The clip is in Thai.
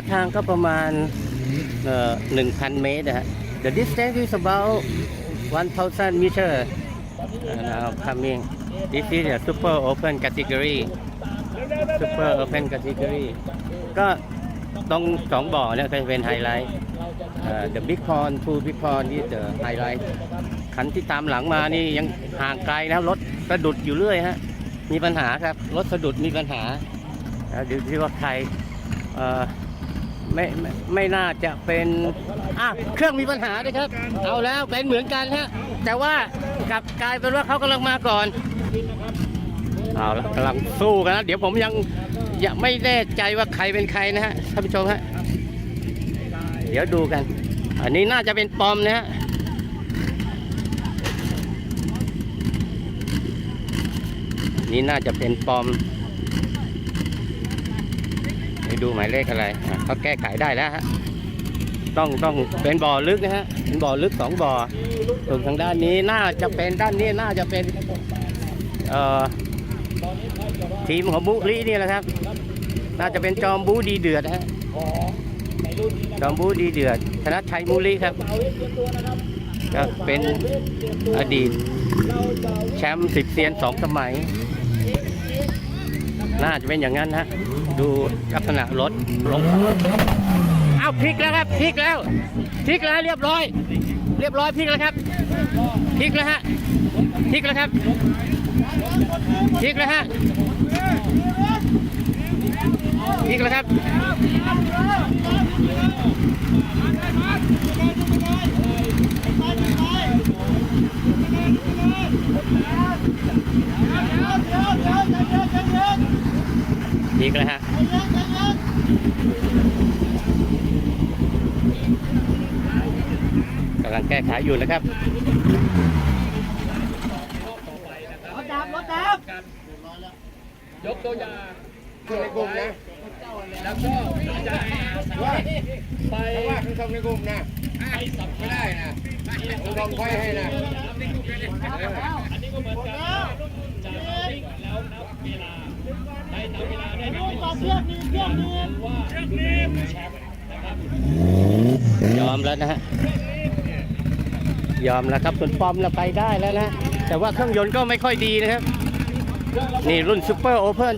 ระยะทางก็ประมาณเอ่อ1,000 เมตรนะฮะ The distance is about 1,000 meter now coming this is a super open category super open category ก็ตรงสองบ่อเนี่ยก็จะเป็นไฮไลท์ the big pond two big pond is the highlight คันที่ตามหลังมานี่ยังห่างไกลนะรถสะดุดอยู่เรื่อยฮะ มีปัญหาครับ รถสะดุดมีปัญหาแล้วดูที่ว่าใครอ่อ ไม่ไม่ไม่น่าจะเป็นอะเครื่องมีปัญหาด้วยครับ เอาแล้วเป็นเหมือนกันฮะแต่ว่ากลับกลายเป็นว่าเขากำลังมาก่อนเอาละกำลังสู้กันนะเดี๋ยวผมยังยังไม่แน่ใจว่าใครเป็นใครนะฮะท่านผู้ชมฮะเดี๋ยวดูกัน อันนี้น่าจะเป็นปอมนะฮะนี่น่าจะเป็นปอม ไปดูหมายเลขอะไรเขาแก้ไขได้แล้วฮะต้องต้องเป็นบ่อลึกนะฮะเป็นบ่อลึกสองบ่อส่วนทางด้านนี้น่าจะเป็นด้านนี้น่าจะเป็นเอ่อทีมของบุรีนี่แหละครับ น่าจะเป็นจอมบูดีเดือดฮะจอมบูดีเดือดธนชัยมูลีครับก็เป็นอดีตแชมป์สิบเซียนสองสมัย น่าจะเป็นอย่างนั้นฮะ ดูลักษณะรถลงอาวพลิกแล้วครับพลิกแล้วพลิกแล้วเรียบร้อย เรียบร้อยพลิกแล้วครับพลิกแล้วฮะพลิกแล้วครับพลิกแล้วฮะพลิกแล้วครับ พลิกแล้วฮะกำลังแก้ไขอยู่นะครับรถดับรถดับยกตัวอย่างส่งในกลุ่มนะแล้วก็จะว่าไปเพราะว่าคือส่งในกลุ่มนะไม่ได้นะผมทำไว้ให้นะอันนี้ก็เหมือนกัน ยอมแล้วนะฮะ ยอมแล้วครับส่วนปอมเราไปได้แล้วนะ แต่ว่าเครื่องยนต์ก็ไม่ค่อยดีนะครับ นี่รุ่นซูเปอร์โอเพน